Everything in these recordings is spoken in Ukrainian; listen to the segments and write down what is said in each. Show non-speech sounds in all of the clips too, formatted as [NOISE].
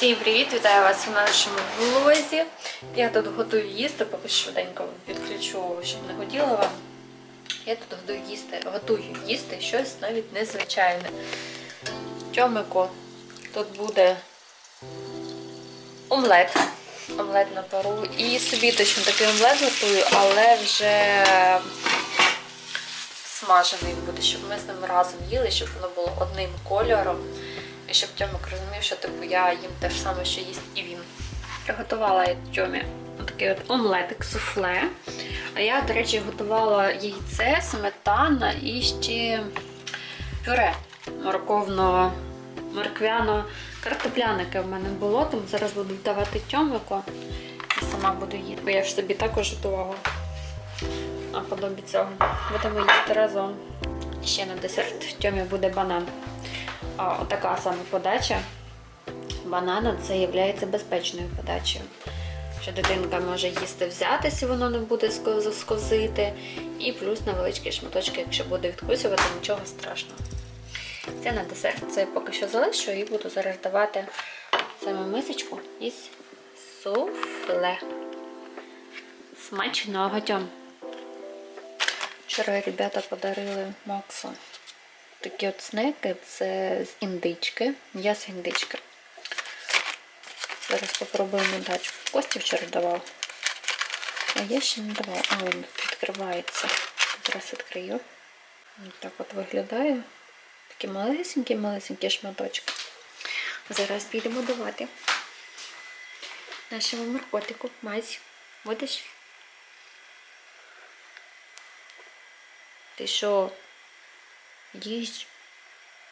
Всім привіт! Вітаю вас у нашому влозі. Я тут готую їсти, поки швиденько відключу, щоб не годіла вам. Я тут готую їсти, готую їсти щось навіть незвичайне. Тьомику тут буде омлет. Омлет на пару. І собі точно такий омлет готую, але вже смажений буде, щоб ми з ним разом їли, щоб воно було одним кольором. І щоб Тьомик розумів, що типу я їм те ж саме, що їсть і він. Приготувала я Тьомі такий от омлетик суфле. А я, до речі, готувала яйце, сметана і ще пюре морковного, морквяно картоплянике в мене було, тому зараз буду давати Тьомику і сама буду їсти. Бо я ж собі також готувала. А подобі цього. Будемо їсти разом. Ще на десерт в Тьомі буде банан. А, отака саме подача банана це є безпечною подачею. Що дитинка може їсти взятися, воно не буде ско- сковзити. І плюс невеличкі шматочки, якщо буде відкусювати, нічого страшного. Це на десерт, це я поки що залишу і буду зараз давати саме мисочку із суфле. Смачного тьом. Вчора ребята подарили Максу такі от снеки, це з індички, м'ясо індички. Зараз спробуємо дати. Кості вчора давав. А я ще не давала. А, він відкривається. Зараз відкрию. Ось так от виглядає. Такі малесенькі-малесенькі шматочки. Зараз підемо давати. Нашому моркотику. Мазь, будеш? Ти що? Їсть.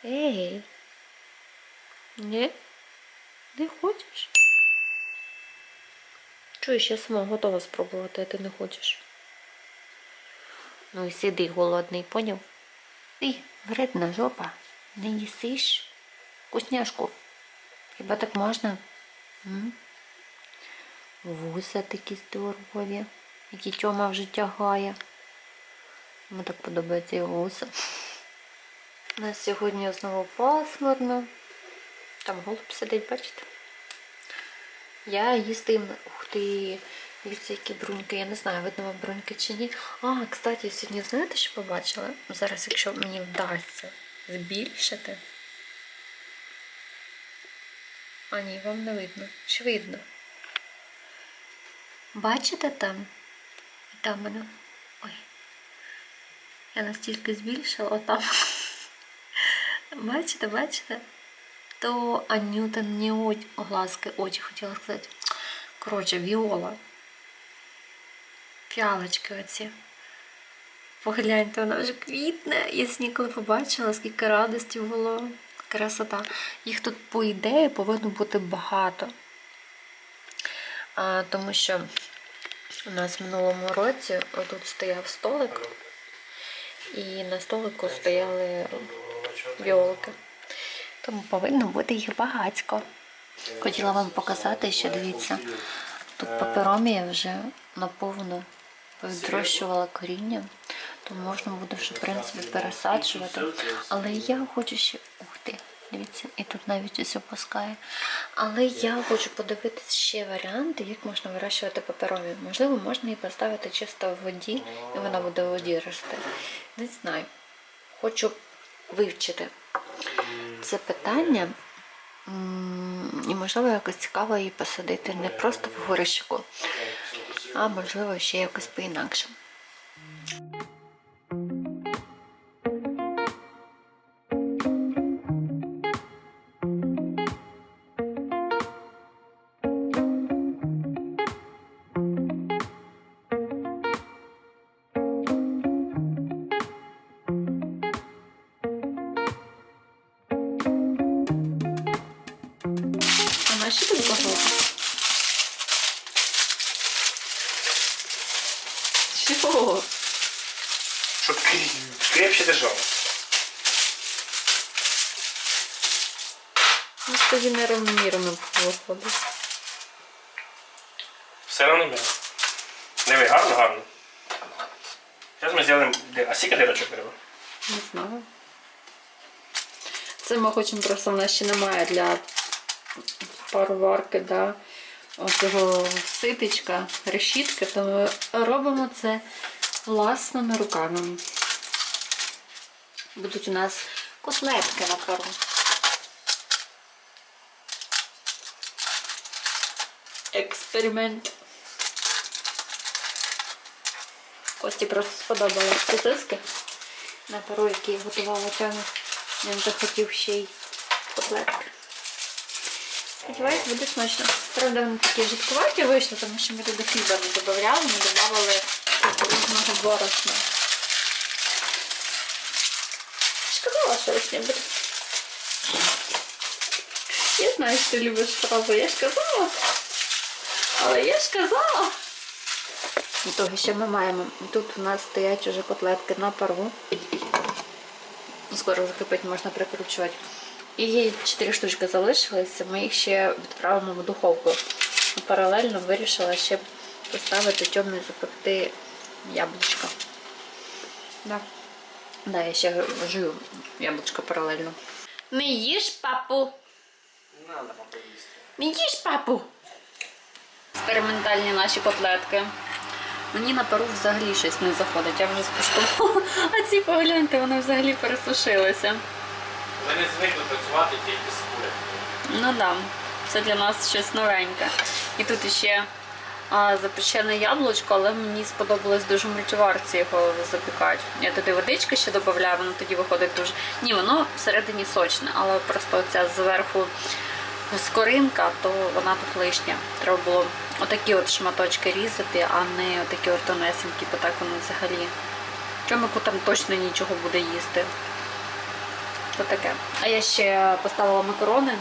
Ей. Не? Не хочеш? Чуєш, я сама готова спробувати, а ти не хочеш. Ну і сиди голодний, поняв? Ти, вредна жопа, не їсиш вкусняшку. Хіба так можна? М? Вуса такі здорові, які Тьома вже тягає. Мені так подобається його вуса. У нас сьогодні знову пасмурно. Там голуб сидить, бачите? Я їсти. Ух ти, дивіться, які бруньки. Я не знаю, видно вам бруньки чи ні. А, кстати, сьогодні знаєте, що побачила? Зараз, якщо мені вдасться збільшити. А ні, вам не видно. Чи видно? Бачите там? Там воно. Ой. Я настільки збільшила, отам. Бачите, бачите? То анютинні очі, глазки, очі хотіла сказати. Коротше, віола. Фіалочки оці. Погляньте, вона вже квітне. Я сьогодні коли побачила, скільки радості було. Красота. Їх тут, по ідеї, повинно бути багато. А, тому що у нас в минулому році отут стояв столик, і на столику стояли віолки. Тому повинно бути їх багатько. Хотіла вам показати, що дивіться, тут паперомія вже наповну відрощувала коріння, то можна буде вже, в принципі, пересаджувати. Але я хочу ще. Ух ти, дивіться, і тут навіть ось опускає. Але я хочу подивитися ще варіанти, як можна вирощувати паперомію. Можливо, можна її поставити чисто в воді, і вона буде в воді рости. Не знаю. Хочу вивчити це питання. І можливо якось цікаво її посадити не просто в горищику, а можливо ще якось по-інакшому. А Чого? Щоб крепче держало. Ну, тоді неравномірно виходить. Все не Диви, гарно, гарно. Зараз ми зробимо. А скільки дирочок треба? Не знаю. Це ми хочемо просто в нас ще немає для пароварки, да, оцього ситечка, решітки, то ми робимо це власними руками. Будуть у нас котлетки на пару. Експеримент. Кості просто сподобались сосиски на пару, які готувала тьому. Він захотів ще й котлетки. Сподіваюсь, буде смачно. Правда, вони такі жидкуваті вийшли, тому що ми туди хліба не додавали, ми додавали кукурудзного борошна. Казала, що буде. Я знаю, що ти любиш фразу. Я ж казала. Але я ж казала. Того, що ми маємо. Тут у нас стоять уже котлетки на пару. Скоро закипить, можна прикручувати. І 4 штучки залишилися, ми їх ще відправимо в духовку. Паралельно вирішила ще поставити темний запекти яблучко. Да. Да, я ще жую яблучко паралельно. Не їж, папу! Надо поїсти. Не їж, папу! Експериментальні наші котлетки. Мені на пару взагалі щось не заходить, я вже скуштувала. [LAUGHS] А ці погляньте, вони взагалі пересушилися. Вони звикли працювати тільки з курятиною. Ну да, це для нас щось новеньке. І тут ще а, запечене яблучко, але мені сподобалось дуже в мультиварці його запікати. Я туди водички ще додаю, воно тоді виходить дуже. Ні, воно всередині сочне, але просто оця зверху скоринка, то вона тут лишня. Треба було отакі от шматочки різати, а не отакі от тонесенькі, бо так воно взагалі. Чомику там точно нічого буде їсти. То таке. А я ще поставила макарони.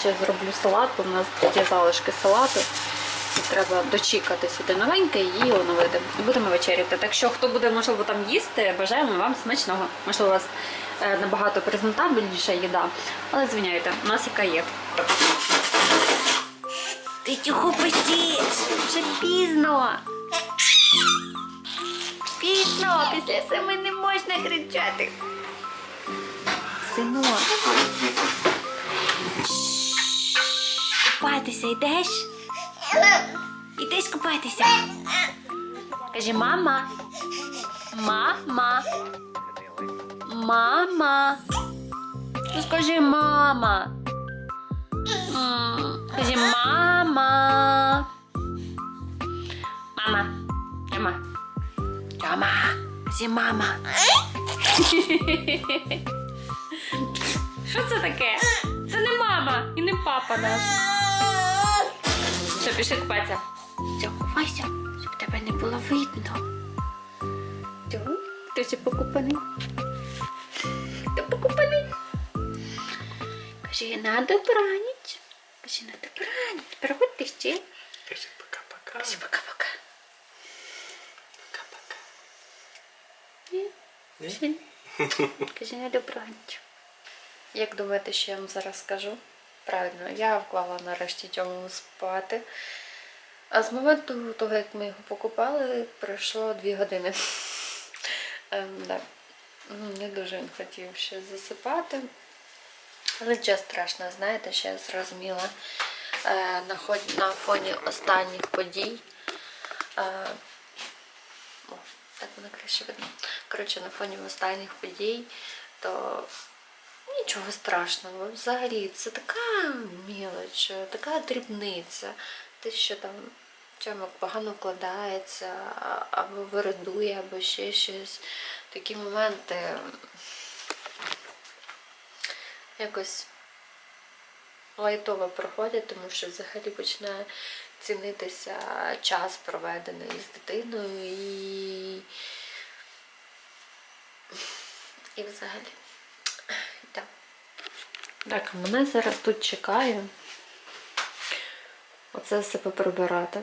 Ще зроблю салат, бо в нас тут є залишки салату. І треба дочікати сюди новеньке і її оновити. І будемо вечеряти. Так що, хто буде, можливо, там їсти, бажаємо вам смачного. Можливо, у вас е, набагато презентабельніша їда. Але звиняйте, у нас яка є. Ти тихо посіть! Вже пізно. Пізно, після семи не можна кричати. Синок. Купатися йдеш? Ідеш купатися. Каже, мама. Мама. Мама. Ну скажи мама. М, Скажи мама. Мама. Тьома. Тьома. Скажи мама. Що це таке? Це не мама і не папа наш. Все, пішли купатися. Все, ховайся, щоб тебе не було видно. Все, ти вже покупаний. Ти покупаний. Кажи, на добраніч. Кажи, на добраніч. Приходьте ще. Кажи пока-пока. Кажи, пока-пока. Пока-пока. Ні? Ні. Кажи, на добраніч. Як думаєте, що я вам зараз скажу? Правильно, я вклала нарешті Тьому спати. А з моменту того, як ми його покупали, пройшло дві години. Ем, да. Не дуже він хотів ще засипати. Але нічого страшного, знаєте, що я зрозуміла е, на, фоні останніх подій. Е, так воно краще видно. Коротше, на фоні останніх подій, то нічого страшного. Взагалі, це така мілоч, така дрібниця. Те, що там чомусь погано вкладається, або вирадує, або ще щось. Такі моменти якось лайтово проходять, тому що взагалі починає цінитися час, проведений з дитиною і. І взагалі. Так. Мене зараз тут чекає. Оце все поприбирати.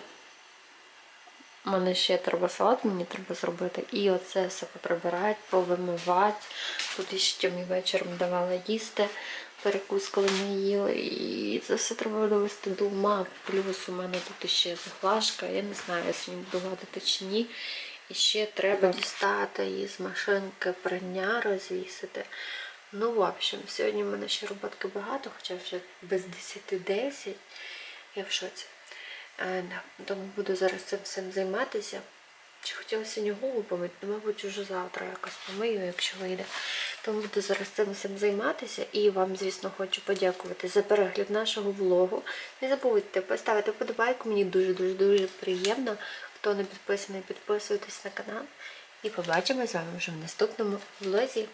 У мене ще треба салат, мені треба зробити. І оце все поприбирати, повимивати. Тут іще тьомі вечором давала їсти. Перекус, коли ми їли. І це все треба довести до ума. Плюс у мене тут ще заглажка. Я не знаю, я сьогодні буду гладити чи ні. І ще треба дістати із машинки прання розвісити. Ну, в общем, сьогодні в мене ще роботки багато, хоча вже без 10-10. Я в шоці. Е, да. Тому буду зараз цим всім займатися. Чи хотіла сьогодні голову помити, ну, мабуть, вже завтра якось помию, якщо вийде. Тому буду зараз цим всім займатися. І вам, звісно, хочу подякувати за перегляд нашого влогу. Не забудьте поставити вподобайку, мені дуже-дуже дуже приємно. Хто не підписаний, підписуйтесь на канал. І побачимо з вами вже в наступному влозі.